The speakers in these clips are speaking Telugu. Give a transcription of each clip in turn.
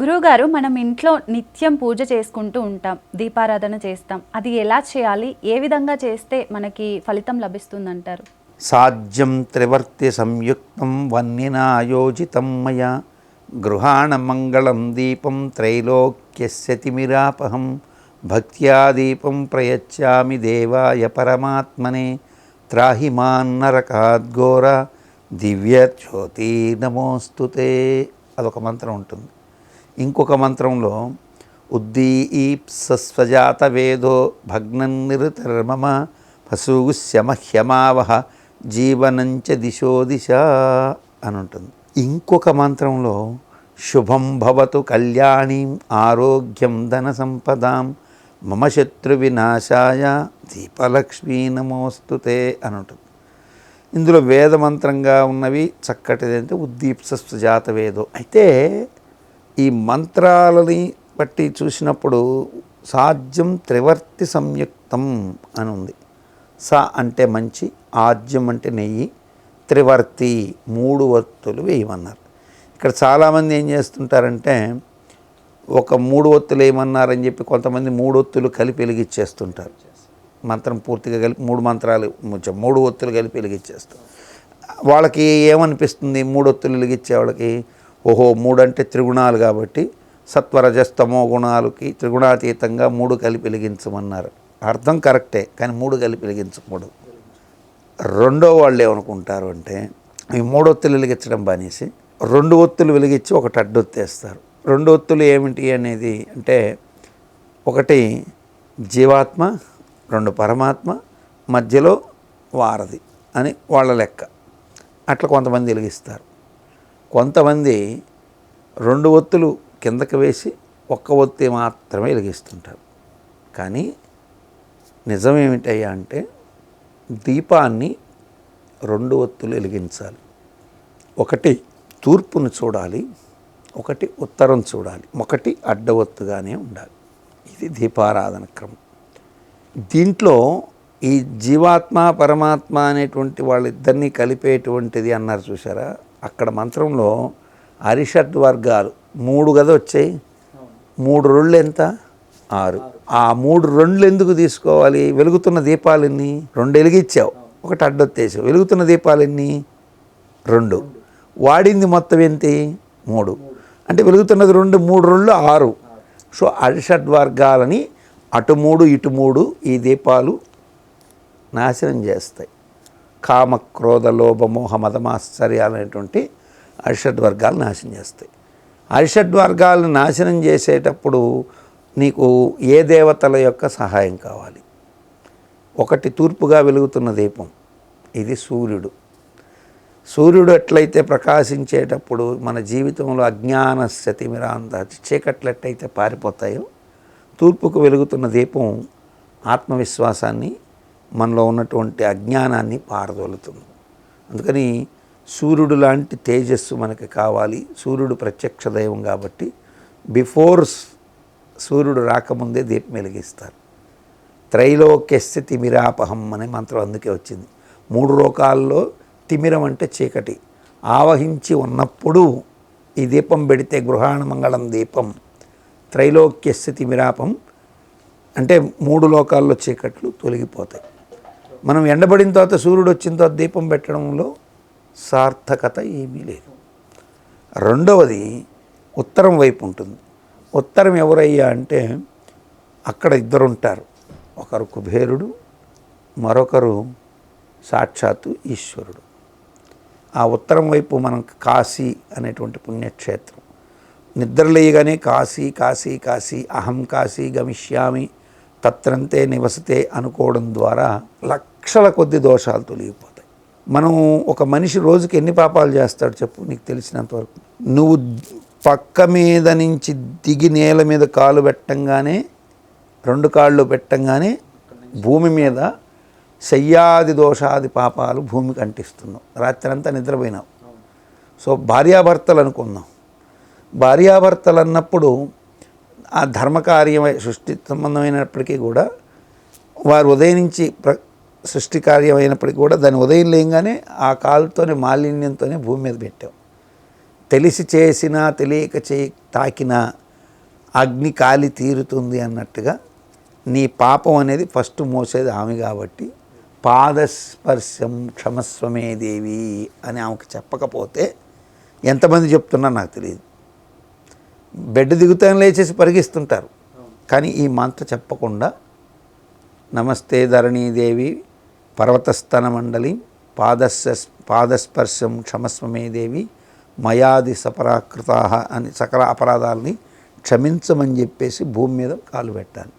గురువుగారు మనం ఇంట్లో నిత్యం పూజ చేసుకుంటూ ఉంటాం దీపారాధన చేస్తాం. అది ఎలా చేయాలి? ఏ విధంగా చేస్తే మనకి ఫలితం లభిస్తుందంటారు? సాధ్యం త్రివర్తి సంయుక్తం వన్నినాయోజితం మయా. గృహాణ మంగళం దీపం త్రైలోక్యస్యతిమిరాపహం భక్త్యా దీపం ప్రయచ్చామి దేవాయ పరమాత్మనే. త్రాహి మాన్నరకాద్ఘోర దివ్య జ్యోతి నమోస్తుతే అదొక మంత్రం ఉంటుంది. ఇంకొక మంత్రంలో ఉద్దీప్సస్వజాత వేదో భగ్నం నిరుతర్మమ పశుగుస్యమహ్యమావహ జీవనంచ దిశో దిశ అని ఉంటుంది ఇంకొక మంత్రంలో శుభం భవతు కళ్యాణీం ఆరోగ్యం ధన సంపదాం మమ శత్రు వినాశాయ దీపలక్ష్మీ నమోస్తుతే అని ఉంటుంది ఇందులో వేదమంత్రంగా ఉన్నవి చక్కటిదంటే ఉద్దీప్సస్వజాత ఉద్దీప్స వేదో అయితే ఈ మంత్రాలని బట్టి చూసినప్పుడు సాధ్యం త్రివర్తి సంయుక్తం అని ఉంది. స అంటే మంచి ఆజ్యం అంటే నెయ్యి త్రివర్తి మూడు వత్తులు వేయమన్నారు. ఇక్కడ చాలామంది ఏం చేస్తుంటారంటే ఒక మూడు ఒత్తులు వేయమన్నారని చెప్పి కొంతమంది మూడు ఒత్తులు కలిపి వెలిగిచ్చేస్తుంటారు. మంత్రం పూర్తిగా కలిపి మూడు మంత్రాలు మూడు ఒత్తులు కలిపి వెలిగిచ్చేస్తారు. వాళ్ళకి ఏమనిపిస్తుంది? మూడు ఒత్తులు వెలిగిచ్చే వాళ్ళకి ఓహో మూడు అంటే త్రిగుణాలు కాబట్టి సత్వరజస్తమో గుణాలకి త్రిగుణాతీతంగా మూడు కలిపి వెలిగించమన్నారు. అర్థం కరెక్టే కానీ మూడు కలిపి వెలిగించకూడదు. రెండో వాళ్ళు ఏమనుకుంటారు అంటే ఈ మూడు ఒత్తులు వెలిగించడం బానేసి రెండు ఒత్తులు వెలిగించి ఒకటి అడ్డొత్తేస్తారు. రెండు ఒత్తులు ఏమిటి అనేది అంటే ఒకటి జీవాత్మ రెండు పరమాత్మ మధ్యలో వారధి అని వాళ్ళ లెక్క. అట్లా కొంతమంది వెలిగిస్తారు. కొంతమంది రెండు ఒత్తులు కిందకి వేసి ఒక్క ఒత్తి మాత్రమే వెలిగిస్తుంటారు. కానీ నిజం ఏమిటయ్యా అంటే దీపాన్ని రెండు ఒత్తులు వెలిగించాలి. ఒకటి తూర్పును చూడాలి ఒకటి ఉత్తరం చూడాలి ఒకటి అడ్డ ఒత్తుగానే ఉండాలి. ఇది దీపారాధన క్రమం. దీంట్లో ఈ జీవాత్మ పరమాత్మ అనేటువంటి వాళ్ళిద్దరినీ కలిపేటువంటిది అన్నారు చూసారా అక్కడ మంత్రంలో అరిషడ్ వర్గాలు మూడు కదా వచ్చాయి? మూడు రెండు ఎంత? ఆరు. ఆ మూడు రెండు ఎందుకు తీసుకోవాలి? వెలుగుతున్న దీపాలన్నీ రెండు వెలిగించావు ఒకటి అడ్డొత్తేసావు. వెలుగుతున్న దీపాలన్నీ రెండు. వాడింది మొత్తం ఏంటి? మూడు. అంటే వెలుగుతున్నది రెండు మూడు రెండు ఆరు. సో అరిషడ్ వర్గాలని అటు మూడు ఇటు మూడు ఈ దీపాలు నాశనం చేస్తాయి. కామ క్రోధ లోభ మోహ మదమాశ్చర్యాలు అనేటువంటి వర్గాలు నాశనం చేస్తాయి. అరిషడ్వర్గాలను నాశనం చేసేటప్పుడు నీకు ఏ దేవతల యొక్క సహాయం కావాలి? ఒకటి తూర్పుగా వెలుగుతున్న దీపం ఇది సూర్యుడు. సూర్యుడు ఎట్లయితే ప్రకాశించేటప్పుడు మన జీవితంలో అజ్ఞాన శతిమిరాంత చీకట్లు ఎట్లయితే పారిపోతాయో తూర్పుకు వెలుగుతున్న దీపం ఆత్మవిశ్వాసాన్ని మనలో ఉన్నటువంటి అజ్ఞానాన్ని పారదోలుతుంది. అందుకని సూర్యుడు లాంటి తేజస్సు మనకి కావాలి. సూర్యుడు ప్రత్యక్ష దైవం కాబట్టి బిఫోర్ సూర్యుడు రాకముందే దీపం వెలిగిస్తారు. త్రైలోక్యస్య తిమిరాపహం అనే మంత్రం అందుకే వచ్చింది. మూడు లోకాల్లో తిమిరం అంటే చీకటి. ఆవహించి ఉన్నప్పుడు ఈ దీపం పెడితే గృహాణ మంగళం దీపం త్రైలోక్యస్య తిమిరాపం అంటే మూడు లోకాల్లో చీకట్లు తొలగిపోతాయి. మనం ఎండబడిన తర్వాత సూర్యుడు వచ్చిన తర్వాత దీపం పెట్టడంలో సార్థకత ఏమీ లేదు. రెండవది ఉత్తరం వైపు ఉంటుంది. ఉత్తరం ఎవరయ్యా అంటే అక్కడ ఇద్దరు ఉంటారు ఒకరు కుబేరుడు మరొకరు సాక్షాత్తు ఈశ్వరుడు. ఆ ఉత్తరం వైపు మనం కాశీ అనేటువంటి పుణ్యక్షేత్రం. నిద్రలేయగానే కాశీ కాశీ కాశీ అహం కాశీ గమిష్యామి తత్రంతే నివసితే అనుకోవడం ద్వారా లక్షల కొద్ది దోషాలు తొలగిపోతాయి. మనం ఒక మనిషి రోజుకి ఎన్ని పాపాలు చేస్తాడు చెప్పు? నీకు తెలిసినంత వరకు. నువ్వు పక్క మీద నుంచి దిగి నేల మీద కాలు పెట్టంగానే రెండు కాళ్ళు పెట్టంగానే భూమి మీద శయ్యాది దోషాది పాపాలు భూమికి అంటిస్తున్నావు. రాత్రంతా నిద్రపోయినావు. సో భార్యాభర్తలు అనుకుందాం. భార్యాభర్తలు అన్నప్పుడు ఆ ధర్మకార్యమై సృష్టి సంబంధమైనప్పటికీ కూడా వారు ఉదయం నుంచి ప్ర సృష్టి కార్యమైనప్పటికీ కూడా దాని ఉదయం లేగానే ఆ కాలుతోనే మాలిన్యంతోనే భూమి మీద పెట్టాం. తెలిసి చేసినా తెలియక చే తాకినా అగ్ని కాలి తీరుతుంది అన్నట్టుగా నీ పాపం అనేది ఫస్ట్ మోసేది ఆమె కాబట్టి పాదస్పర్శం క్షమస్వమే దేవి అని ఆమెకు చెప్పకపోతే ఎంతమంది చెప్తున్నా నాకు తెలియదు. బెడ్ దిగుతాను లేచేసి పరిగిస్తుంటారు. కానీ ఈ మంత్ర చెప్పకుండా నమస్తే ధరణీదేవి పర్వతస్థన మండలి పాదస్స పాదస్పర్శం క్షమస్వమే దేవి మయాది సపరాకృతా అని సకల అపరాధాలని క్షమించమని చెప్పేసి భూమి మీద కాలు పెట్టాలి.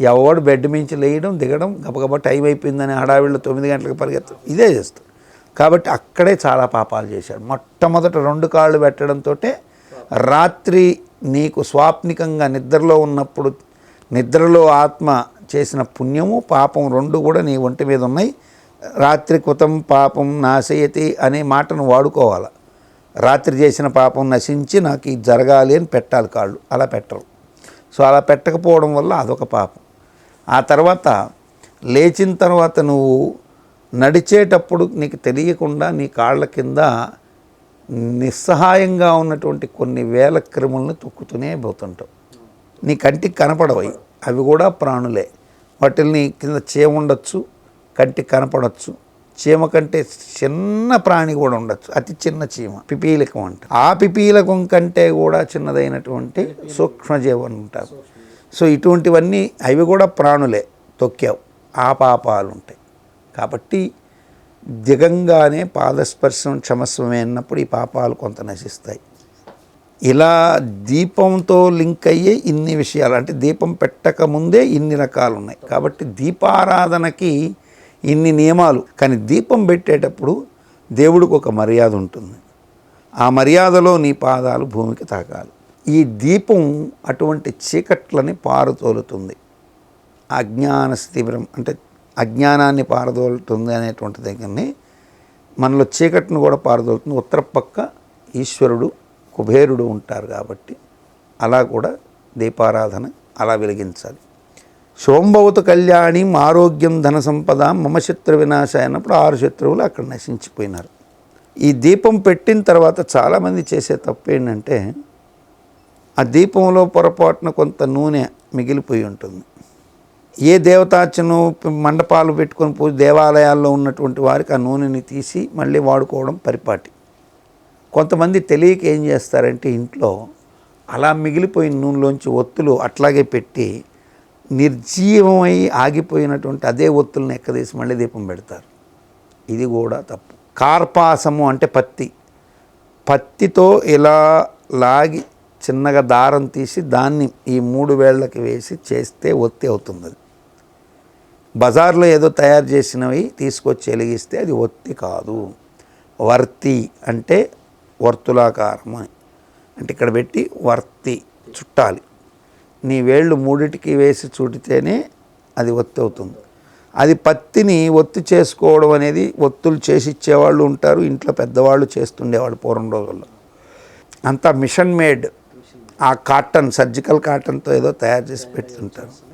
ఎవడు బెడ్ మించి లేయడం దిగడం గబగబా టైం అయిపోయిందని హడావిళ్ళు తొమ్మిది గంటలకు పరిగెత్తడం ఇదే చేస్తాడు. కాబట్టి అక్కడే చాలా పాపాలు చేశాడు. మొట్టమొదట రెండు కాళ్ళు పెట్టడంతో రాత్రి నీకు స్వాప్నికంగా నిద్రలో ఉన్నప్పుడు నిద్రలో ఆత్మ చేసిన పుణ్యము పాపం రెండు కూడా నీ ఒంటి మీద ఉన్నాయి. రాత్రి కృతం పాపం నాశయతి అనే మాటను వాడుకోవాలి. రాత్రి చేసిన పాపం నశించి నాకు ఇది జరగాలి అని పెట్టాలి కాళ్ళు. అలా పెట్టరు. సో అలా పెట్టకపోవడం వల్ల అదొక పాపం. ఆ తర్వాత లేచిన తర్వాత నువ్వు నడిచేటప్పుడు నీకు తెలియకుండా నీ కాళ్ళ కింద నిస్సహాయంగా ఉన్నటువంటి కొన్ని వేల క్రిములను తొక్కుతూనే పోతుంటావు. నీ కంటికి కనపడవయి అవి. కూడా ప్రాణులే. వాటిల్ని కింద చీమ ఉండొచ్చు కంటికి కనపడవచ్చు చీమ కంటే చిన్న ప్రాణి కూడా ఉండొచ్చు. అతి చిన్న చీమ. పిపీలకం అంట ఆ పిపీలకం కంటే కూడా చిన్నదైనటువంటి సూక్ష్మజీవం ఉంటారు. సో ఇటువంటివన్నీ అవి కూడా ప్రాణులే. తొక్కావు. ఆ పాపాలు ఉంటాయి కాబట్టి దిగంగానే పాదస్పర్శం క్షమస్వమే అన్నప్పుడు ఈ పాపాలు కొంత నశిస్తాయి. ఇలా దీపంతో లింక్ అయ్యే ఇన్ని విషయాలు అంటే దీపం పెట్టకముందే ఇన్ని రకాలు ఉన్నాయి కాబట్టి దీపారాధనకి ఇన్ని నియమాలు. కానీ దీపం పెట్టేటప్పుడు దేవుడికి ఒక మర్యాద ఉంటుంది. ఆ మర్యాదలో నీ పాదాలు భూమికి తాకాలి. ఈ దీపం అటువంటి చీకట్లని పారుతోలుతుంది. అజ్ఞాన స్థిరం అంటే అజ్ఞానాన్ని పారదోలుతుంది అనేటువంటి దగ్గరని మనలో చీకటిని కూడా పారదోలుతుంది. ఉత్తర పక్క ఈశ్వరుడు కుబేరుడు ఉంటారు కాబట్టి అలా కూడా దీపారాధన అలా వెలిగించాలి. శోంభవత కళ్యాణి ఆరోగ్యం ధన సంపద మమ శత్రు వినాశ అయినప్పుడు ఆరు శత్రువులు అక్కడ నశించిపోయినారు. ఈ దీపం పెట్టిన తర్వాత చాలామంది చేసే తప్పు ఏంటంటే ఆ దీపంలో పొరపాటున కొంత నూనె మిగిలిపోయి ఉంటుంది. ఏ దేవతార్చను మండపాలు పెట్టుకొని పూజ దేవాలయాల్లో ఉన్నటువంటి వారికి ఆ నూనెని తీసి మళ్ళీ వాడుకోవడం పరిపాటి. కొంతమంది తెలియక ఏం చేస్తారంటే ఇంట్లో అలా మిగిలిపోయిన నూనెలోంచి ఒత్తులు అట్లాగే పెట్టి నిర్జీవమై ఆగిపోయినటువంటి అదే ఒత్తులను ఎక్కదీసి మళ్ళీ దీపం పెడతారు. ఇది కూడా తప్పు. కార్పాసము అంటే పత్తి. పత్తితో ఇలా లాగి చిన్నగా దారం తీసి దాన్ని ఈ మూడు వేళ్ళకి వేసి చేస్తే ఒత్తి అవుతుంది అది బజార్లో ఏదో తయారు చేసినవి తీసుకొచ్చి వెలిగిస్తే అది ఒత్తి కాదు. వర్తి అంటే వర్తులాకారం అని. అంటే ఇక్కడ పెట్టి వర్తి చుట్టాలి. నీ వేళ్ళు మూడిటికి వేసి చుడితేనే అది ఒత్తి అవుతుంది. అది పత్తిని ఒత్తి చేసుకోవడం అనేది ఒత్తులు చేసి ఇచ్చేవాళ్ళు ఉంటారు ఇంట్లో పెద్దవాళ్ళు చేస్తుండేవాళ్ళు పూర్వం రోజుల్లో. అంతా మిషన్ మేడ్. ఆ కాటన్ సర్జికల్ కాటన్తో ఏదో తయారు చేసి పెడుతుంటారు.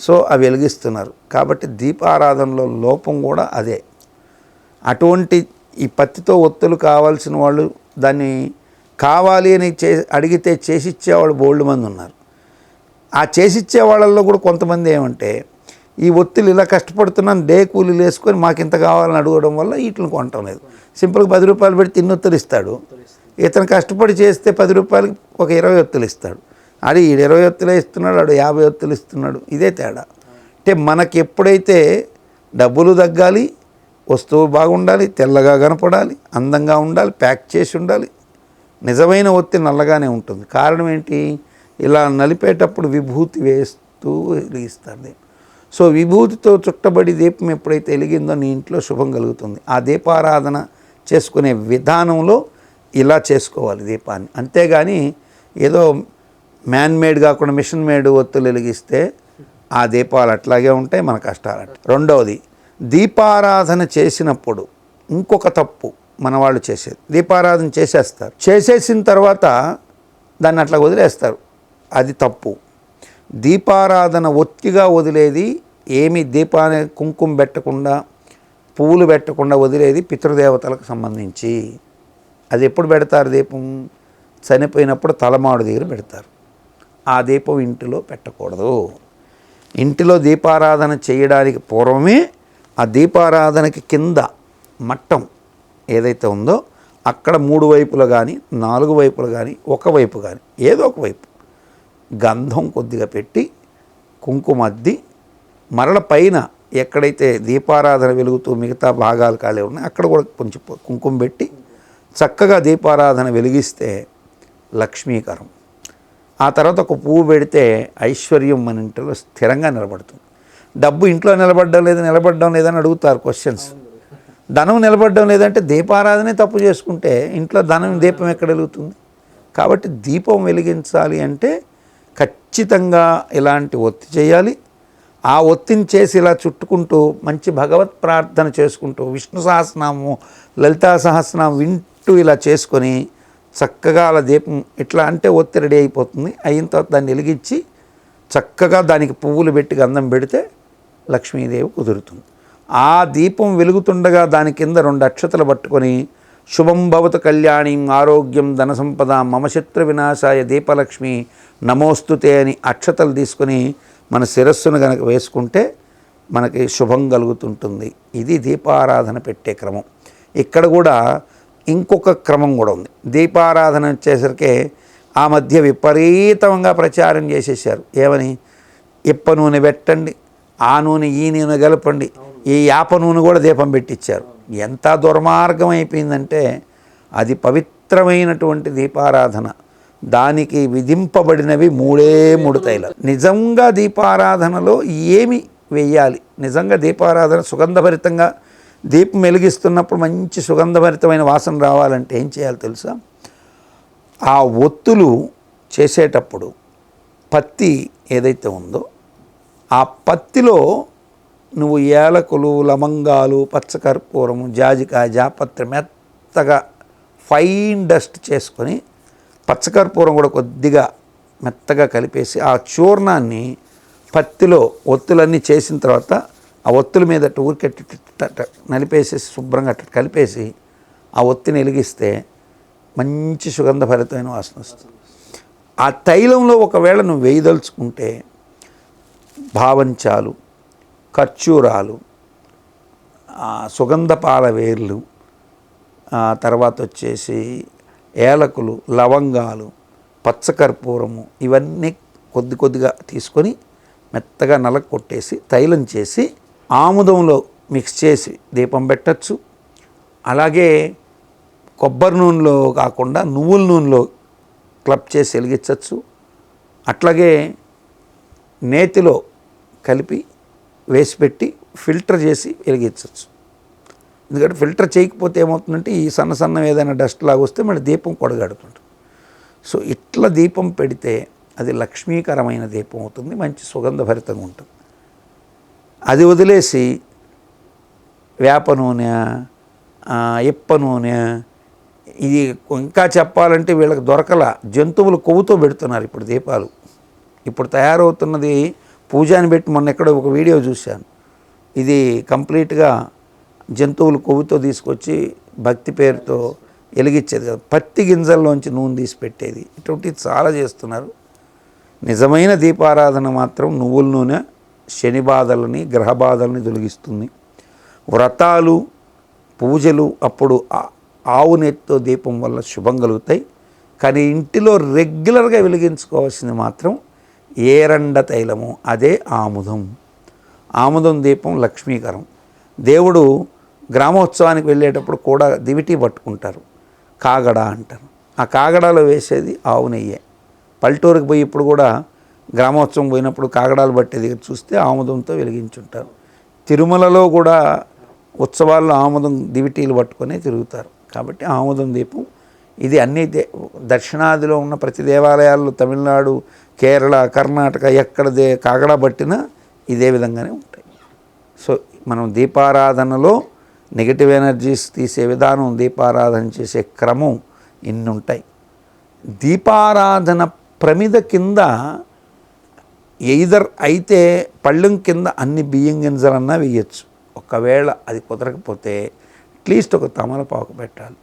సో అవి వెలిగిస్తున్నారు. కాబట్టి దీపారాధనలో లోపం కూడా అదే. అటువంటి ఈ పత్తితో ఒత్తులు కావాల్సిన వాళ్ళు దాన్ని కావాలి అని చే అడిగితే చేసిచ్చేవాళ్ళు బోల్డ్ మంది ఉన్నారు. ఆ చేసిచ్చే వాళ్ళల్లో కూడా కొంతమంది ఏమంటే ఈ ఒత్తులు ఇలా కష్టపడుతున్నాను డే కూలీలు వేసుకొని మాకు ఇంత కావాలని అడగడం వల్ల వీటిని కొనటం లేదు. సింపుల్గా పది రూపాయలు పెడితే ఇన్ని ఒత్తులు ఇస్తాడు. ఇతను కష్టపడి చేస్తే పది రూపాయలకి ఒక ఇరవై ఒత్తులు ఇస్తాడు. అది ఈడు ఇరవై ఒత్తులే ఇస్తున్నాడు ఆడు యాభై ఒత్తులు ఇస్తున్నాడు. ఇదే తేడా. అంటే మనకి ఎప్పుడైతే డబ్బులు తగ్గాలి వస్తువు బాగుండాలి తెల్లగా కనపడాలి అందంగా ఉండాలి ప్యాక్ చేసి ఉండాలి నిజమైన ఒత్తి నల్లగానే ఉంటుంది. కారణం ఏంటి? ఇలా నలిపేటప్పుడు విభూతి వేస్తూ వెలిగిస్తుంది. సో విభూతితో చుట్టబడి దీపం ఎప్పుడైతే వెలిగిందో నీ ఇంట్లో శుభం కలుగుతుంది. ఆ దీపారాధన చేసుకునే విధానంలో ఇలా చేసుకోవాలి దీపాన్ని. అంతేగాని ఏదో మ్యాన్ మేడ్ కాకుండా మిషన్ మేడ్ ఒత్తులు వెలిగిస్తే ఆ దీపాలు అట్లాగే ఉంటాయి మన కష్టాలు అట్లా. రెండవది దీపారాధన చేసినప్పుడు ఇంకొక తప్పు మన వాళ్ళు చేసేది. దీపారాధన చేసేస్తారు. చేసేసిన తర్వాత దాన్ని అట్లా వదిలేస్తారు. అది తప్పు. దీపారాధన ఒత్తిగా వదిలేది ఏమి దీపాన్ని కుంకుమ పెట్టకుండా పువ్వులు పెట్టకుండా వదిలేది పితృదేవతలకు సంబంధించి. అది ఎప్పుడు పెడతారు దీపం? చనిపోయినప్పుడు తలమాడు దగ్గర పెడతారు. ఆ దీపం ఇంటిలో పెట్టకూడదు. ఇంటిలో దీపారాధన చేయడానికి పూర్వమే ఆ దీపారాధనకి కింద మట్టం ఏదైతే ఉందో అక్కడ మూడు వైపులు కానీ నాలుగు వైపులు కానీ ఒక వైపు కానీ ఏదో ఒక వైపు గంధం కొద్దిగా పెట్టి కుంకుమ అద్ది మరల పైన ఎక్కడైతే దీపారాధన వెలుగుతూ మిగతా భాగాలు ఖాళీ ఉన్నాయి అక్కడ కూడా కొంచెం కుంకుమ పెట్టి చక్కగా దీపారాధన వెలిగిస్తే లక్ష్మీకరం. ఆ తర్వాత ఒక పువ్వు పెడితే ఐశ్వర్యం మన ఇంట్లో స్థిరంగా నిలబడుతుంది. డబ్బు ఇంట్లో నిలబడడం లేదు నిలబడడం లేదని అడుగుతారు క్వశ్చన్స్ ధనం నిలబడడం లేదంటే దీపారాధనే తప్పు చేసుకుంటే ఇంట్లో ధనం దీపం ఎక్కడ వెలుగుతుంది? కాబట్టి దీపం వెలిగించాలి అంటే ఖచ్చితంగా ఇలాంటి ఒత్తి చేయాలి. ఆ ఒత్తిని చేసి ఇలా చుట్టుకుంటూ మంచి భగవత్ ప్రార్థన చేసుకుంటూ విష్ణు సహస్రనామం లలితా సహస్రనామం వింటూ ఇలా చేసుకొని చక్కగా అలా దీపం ఇట్లా అంటే ఒత్తి రెడీ అయిపోతుంది. అయిన తర్వాత దాన్ని వెలిగించి చక్కగా దానికి పువ్వులు పెట్టి గంధం పెడితే లక్ష్మీదేవి కుదురుతుంది. ఆ దీపం వెలుగుతుండగా దాని కింద రెండు అక్షతలు పట్టుకొని శుభం భవత కళ్యాణి ఆరోగ్యం ధన సంపద మమ శత్రు వినాశాయ దీపలక్ష్మి నమోస్తుతే అని అక్షతలు తీసుకొని మన శిరస్సును కనుక వేసుకుంటే మనకి శుభం కలుగుతుంటుంది. ఇది దీపారాధన పెట్టే క్రమం. ఇక్కడ కూడా ఇంకొక క్రమం కూడా ఉంది. దీపారాధన వచ్చేసరికి ఆ మధ్య విపరీతంగా ప్రచారం చేసేసారు ఏమని? ఇప్ప నూనె పెట్టండి ఆ నూనె ఈ నూనె కలపండి ఈ యాప నూనె కూడా దీపం పెట్టించారు ఎంత దుర్మార్గం అయిపోయిందంటే అది పవిత్రమైనటువంటి దీపారాధన. దానికి విధింపబడినవి మూడే మూడు తైలాలు. నిజంగా దీపారాధనలో ఏమి వెయ్యాలి నిజంగా దీపారాధన సుగంధభరితంగా దీపం వెలిగిస్తున్నప్పుడు మంచి సుగంధభరితమైన వాసన రావాలంటే ఏం చేయాలి తెలుసా? ఆ ఒత్తులు చేసేటప్పుడు పత్తి ఏదైతే ఉందో ఆ పత్తిలో నువ్వు ఏలకులు లవంగాలు పచ్చకర్పూరము జాజికాయ జాపత్రి మెత్తగా ఫైన్ డస్ట్ చేసుకొని పచ్చకర్పూరం కూడా కొద్దిగా మెత్తగా కలిపేసి ఆ చూర్ణాన్ని పత్తిలో ఒత్తులన్నీ చేసిన తర్వాత ఆ ఒత్తుల మీద ఊరికెట్టి నలిపేసి శుభ్రంగా అట్ట కలిపేసి ఆ ఒత్తిని వెలిగిస్తే మంచి సుగంధభరితమైన వాసన వస్తుంది. ఆ తైలంలో ఒకవేళ నువ్వు వేయదలుచుకుంటే భావంచాలు ఖర్చూరాలు సుగంధపాల వేర్లు తర్వాత వచ్చేసి ఏలకులు లవంగాలు పచ్చకర్పూరము ఇవన్నీ కొద్ది కొద్దిగా తీసుకొని మెత్తగా నలక కొట్టేసి తైలం చేసి ఆముదంలో మిక్స్ చేసి దీపం పెట్టచ్చు. అలాగే కొబ్బరి నూనెలో కాకుండా నువ్వుల నూనెలో క్లబ్ చేసి వెలిగించవచ్చు అట్లాగే నేతిలో కలిపి వేసి పెట్టి ఫిల్టర్ చేసి వెలిగించవచ్చు ఎందుకంటే ఫిల్టర్ చేయకపోతే ఏమవుతుందంటే ఈ సన్న సన్న ఏదైనా డస్ట్ లాగా వస్తే మళ్ళీ దీపం కొడగడుతుంటుంది. సో ఇట్లా దీపం పెడితే అది లక్ష్మీకరమైన దీపం అవుతుంది మంచి సుగంధభరితంగా ఉంటుంది. అది వదిలేసి వేప నూనె ఇప్ప నూనె ఇది ఇంకా చెప్పాలంటే వీళ్ళకి దొరకల. జంతువులు కొవ్వుతో పెడుతున్నారు ఇప్పుడు దీపాలు. ఇప్పుడు తయారవుతున్నది పూజాని పెట్టి మొన్న ఎక్కడో ఒక వీడియో చూశాను. ఇది కంప్లీట్గా జంతువులు కొవ్వుతో తీసుకొచ్చి భక్తి పేరుతో వెలిగించేది కదా. పత్తి గింజల్లోంచి నూనె తీసి పెట్టేది. ఇటువంటివి చాలా చేస్తున్నారు. నిజమైన దీపారాధన మాత్రం నువ్వుల నూనె శని బాధలని గ్రహ బాధలని తొలగిస్తుంది. వ్రతాలు పూజలు అప్పుడు ఆవు నెత్తితో దీపం వల్ల శుభం కలుగుతాయి. కానీ ఇంటిలో రెగ్యులర్గా వెలిగించుకోవాల్సింది మాత్రం ఏరండ తైలము అదే ఆముదం. ఆముదం దీపం లక్ష్మీకరం. దేవుడు గ్రామోత్సవానికి వెళ్ళేటప్పుడు కూడా దివిటి పట్టుకుంటారు. కాగడ అంటారు. ఆ కాగడాలో వేసేది ఆవు నెయ్యే. పల్లెటూరుకి పోయి ఇప్పుడు కూడా గ్రామోత్సవం పోయినప్పుడు కాగడాలు పట్టేది చూస్తే ఆముదంతో వెలిగించుంటారు. తిరుమలలో కూడా ఉత్సవాల్లో ఆముదం దివిటీలు పట్టుకొని తిరుగుతారు. కాబట్టి ఆముదం దీపం ఇది అన్ని దే దక్షిణాదిలో ఉన్న ప్రతి దేవాలయాల్లో తమిళనాడు కేరళ కర్ణాటక ఎక్కడ దే కాగడా పట్టినా ఇదే విధంగానే ఉంటాయి. సో మనం దీపారాధనలో నెగిటివ్ ఎనర్జీస్ తీసే విధానం దీపారాధన చేసే క్రమం ఇన్ని ఉంటాయి దీపారాధన ప్రమిద కింద ఎయిదర్ అయితే పళ్ళెం కింద అన్ని బియ్యం గింజలన్నా వేయచ్చు. ఒకవేళ అది కుదరకపోతే అట్లీస్ట్ ఒక తమలపాకు పెట్టాలి.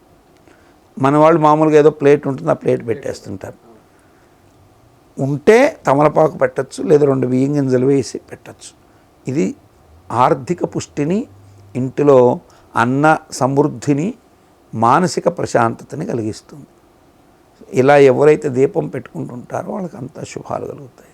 మన వాళ్ళు మామూలుగా ఏదో ప్లేట్ ఉంటుంది ఆ ప్లేట్ పెట్టేస్తుంటారు. ఉంటే తమలపాకు పెట్టచ్చు లేదా రెండు బియ్యం గింజలు వేసి పెట్టచ్చు. ఇది ఆర్థిక పుష్టిని ఇంటిలో అన్న సమృద్ధిని మానసిక ప్రశాంతతని కలిగిస్తుంది. ఇలా ఎవరైతే దీపం పెట్టుకుంటుంటారో వాళ్ళకి అంతా శుభాలు కలుగుతాయి.